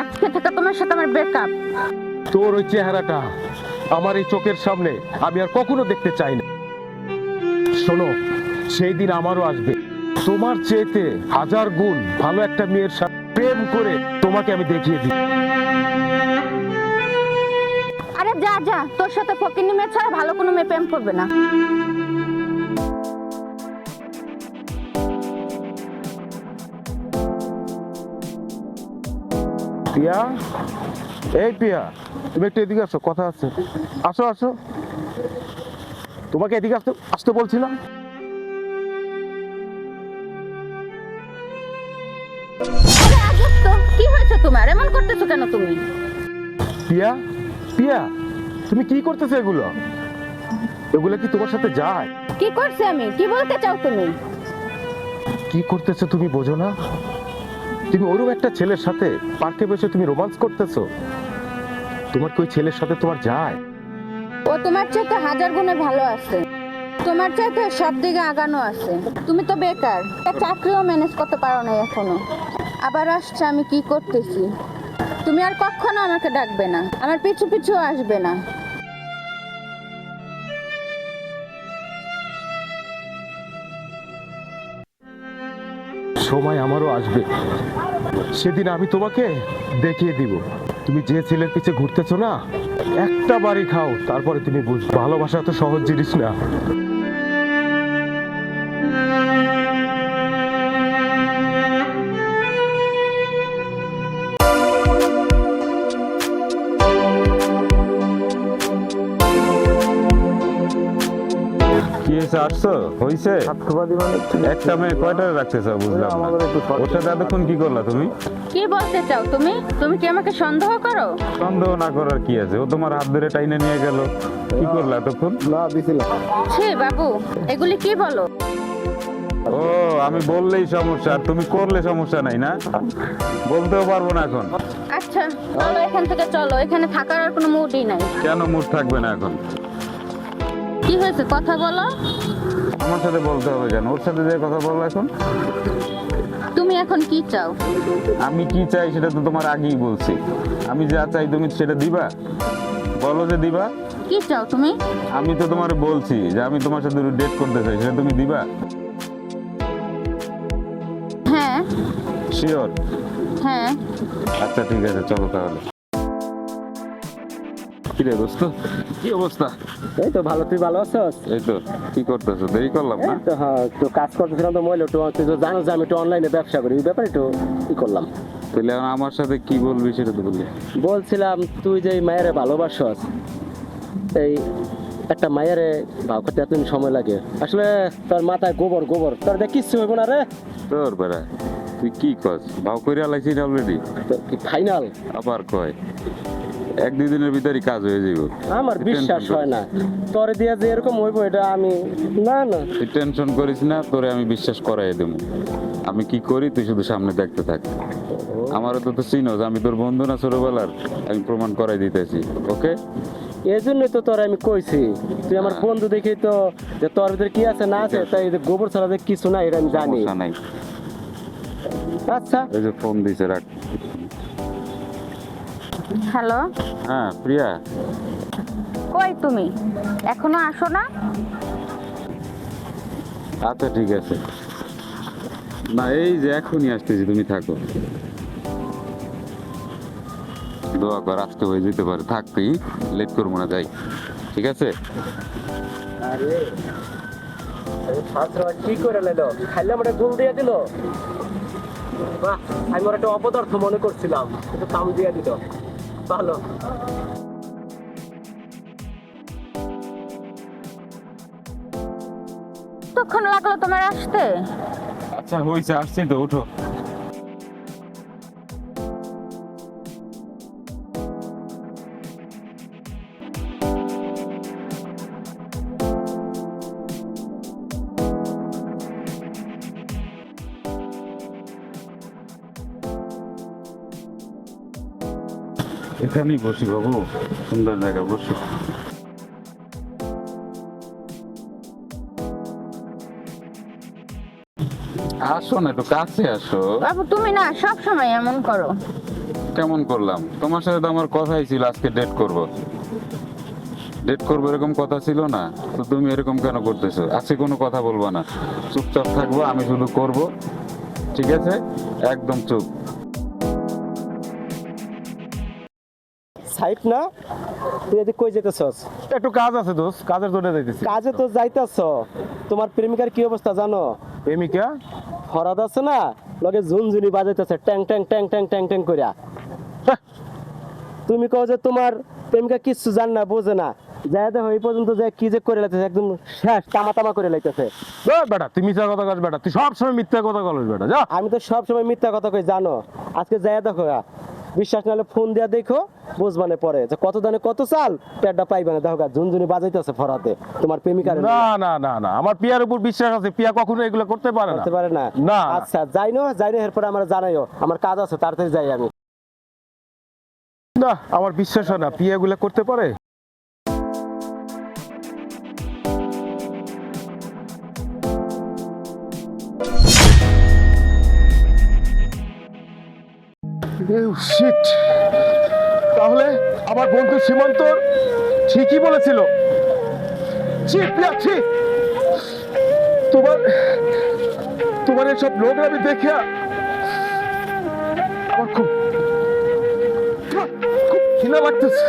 আজকে থেকে তোমার সাথে আমার ব্রেকআপ তোর ওই চেহারাটা আমার এই চোখের সামনে আমি আর কখনো দেখতে চাই না। শোনো সেই দিন আমারও আসবে। তোমার চেয়েতে হাজার গুণ ভালো একটা মেয়ের সাথে প্রেম করে তোমাকে আমি দেখিয়ে দিই। আরে যা যা তোর সাথে ফকিনি মেয়ে ছাড়া ভালো কোনো মেয়ে প্রেম করবে না। পিয়া? এই পিয়া তুমি একটু এদিকে আসো কথা আছে। আসো আসো। তোমাকে এদিকে আসতে আসতে বলছিলাম। কি হয়েছে তোমার? এমন করতেছো কেন তুমি? পিয়া পিয়া তুমি কি করতেছো এগুলো? এগুলো কি তোমার সাথে যায়? কি করছি আমি? কি বলতে চাও তুমি? কি করতেছো তুমি বোঝো না? তুমি ওরকম একটা ছেলের সাথে পার্কে বসে তুমি রোমান্স করতেছো। তোমার কি ওই ছেলের সাথে তোমার যায়? ও তোমার চাইতে হাজার গুণে ভালো আছে। তোমার চাইতে সব দিকে আগানো আছে। তুমি তো বেকার। চাকরিও ম্যানেজ করতে পারো না এখনও। আবার আসছে, আমি কি করতেছি? তুমি আর কখনো আমাকে ডাকবে না। আমার পিছু পিছু আসবে না। সময় আমারও আসবে। সেদিন আমি তোমাকে দেখিয়ে দিব। তুমি যে ছেলের পিছে ঘুরতেছো না, একটা বাড়ি খাও, তারপরে তুমি বুঝবে ভালোবাসা তো সহজ জিনিস না। কি হয়েছে আসছো হয়েছে মানে একটা মেয়ে কয়টা রাখতেছ বুঝলাম না। ওর সাথে এতক্ষণ কি করলা তুমি? কি বলতে চাও তুমি? তুমি কি আমাকে সন্দেহ করো? সন্দেহ না করার কি আছে? ও তোমার হাত ধরে টাইনে নিয়ে গেল। কি করলা এতক্ষণ? ছি বাবু এগুলি কি বলো? ও আমি বললেই সমস্যা। আর তুমি করলে সমস্যা নাই না? বলতেও পারব না এখন। আচ্ছা চলো এখান থেকে চলো। এখানে থাকার আর কোনো মুডই নাই। কেন মুড থাকবে না এখন? কি হয়েছে? কথা বলো। আমার সাথে বলতে হবে কেন? ওর সাথে যে কথা বলব এখন? তুমি এখন কি চাও? আমি কি চাই সেটা তো তোমার আগেই বলছি। আমি যা চাই তুমি সেটা দিবা? বলো যে দিবা। কি চাও তুমি? আমি তো তোমার বলছি যে আমি তোমার সাথে ডেট করতে চাই সেটা তুমি দিবা? হ্যাঁ। শিওর হ্যাঁ। আচ্ছা ঠিক আছে চলো তাহলে। কিরে দোস্ত? কি অবস্থা? এই তো ভালো তুই ভালো আছিস? এই তো কি করতেছো? দেরি করলাম না? তো হ্যাঁ একটু কাজ করতেছিলাম তো মহিলা একটু তুই তো জানো যে আমি একটু অনলাইনে ব্যবসা করি এই ব্যাপারে একটু ই করলাম। তাহলে আমার সাথে কি বলবি সেটা তো বললি। বলছিলাম তুই যে মায়েরে ভালোবাসস এই একটা মায়েরে ভাব করতে এতদিন সময় লাগে। আসলে তোর মাথায় গোবর গোবর। তোর দেখ কিচ্ছু হইব না রে। তোর বেড়া তুই কি কস? ভাও করে আলাইছিস অলরেডি কি ফাইনাল আবার কয়? এক দুই দিনের ভিতরই কাজ হয়ে যাইব। আমার বিশ্বাস হয় না। তোর দিয়া যে এরকম হইব এটা আমি না না। তুই টেনশন করিস না তোরে আমি বিশ্বাস করাই দেবো। আমি কি করি তুই শুধু সামনে দেখতে থাক। আমারও তো তো চিনোস আমি তোর বন্ধু না ছোটবেলার আমি প্রমাণ করাই দিতেছি ওকে? এই জন্যই তো তোর আমি কইছি। তুই আমার বন্ধু দেখি তো যে তোর ভিতরে কি আছে না আছে তাই গোবর ছাড়া যে কিছু না এটা আমি জানি। আচ্ছা। এই যে ফোন দিছে রাখ। হ্যালো? হ্যাঁ প্রিয়া। কই তুমি? এখনও আসো না? আচ্ছা ঠিক আছে। না এই যে এখনই আসতেছি তুমি থাকো। দোয়া কর আসতে হয়ে যেতে পারে। থাক তুই লেট করব না যাই। ঠিক আছে? আরে আরে ছাত্র কি করে খাইলে আমরা দিয়ে দিল? বাহ আমি ওর একটা অপদার্থ মনে করছিলাম কাম দিয়ে দিল। ভালো। কতক্ষণ লাগল তোমার আসতে? আচ্ছা হয়েছে আসছি তো উঠো এখানেই বসি বাবু সুন্দর জায়গা বসো। আসো না একটু কাছে আসো। বাবু তুমি না সব সময় এমন করো। কেমন করলাম? তোমার সাথে তো আমার কথাই ছিল আজকে ডেট করব। ডেট করব এরকম কথা ছিল না তো তুমি এরকম কেন করতেছো? আজকে কোনো কথা বলব না। চুপচাপ থাকব আমি শুধু করব। ঠিক আছে? একদম চুপ। সাইড না? তুই এদিক কই যেতেছস একটু কাজ আছে দোস্ত কাজের জন্য যাইতেছি। কাজে তো যাইতাছ। তোমার প্রেমিকার কি অবস্থা জানো? প্রেমিকা? ফরাদ আছে না? লগে ঝুনঝুনি বাজাইতেছে ট্যাং ট্যাং ট্যাং ট্যাং ট্যাং ট্যাং কইরা। হ্যাঁ। তুমি কও যে তোমার প্রেমিকা কিচ্ছু জান না বোঝে না। যাই দেখো এই পর্যন্ত যে কি যে করে লাইতেছে একদম শেষ তামা তামা করে লাইতেছে। বেটা তুই মিথ্যা কথা কস বেটা। তুই সব সময় মিথ্যা কথা বলিস বেটা যা। আমি তো সব সময় মিথ্যা কথা কই জানো। আজকে যাই দেখো বিশ্বাস নাহলে ফোন দিয়া দেখো বুঝবানে পরে। যে কত দানে কত চাল পেটটা পাইবে না। দেখো ঝুনঝুনি বাজাইতেছে ফরাতে। তোমার প্রেমিকার না না না না। আমার পিয়ার উপর বিশ্বাস আছে পিয়া কখনো এগুলো করতে পারে না। করতে পারে না। না। আচ্ছা যাই না যাই না এরপরে আমার জানাইও। আমার কাজ আছে তাড়াতাড়ি যাই আমি। না আমার বিশ্বাস হয় না পিয়া এগুলো করতে পারে। Oh, shit! তাহলে আমার বন্ধু সীমান্ত ঠিকই বলেছিল! তোমার তোমার এসব আমি দেখে আমার খুব খুব ঘৃণা লাগতেছে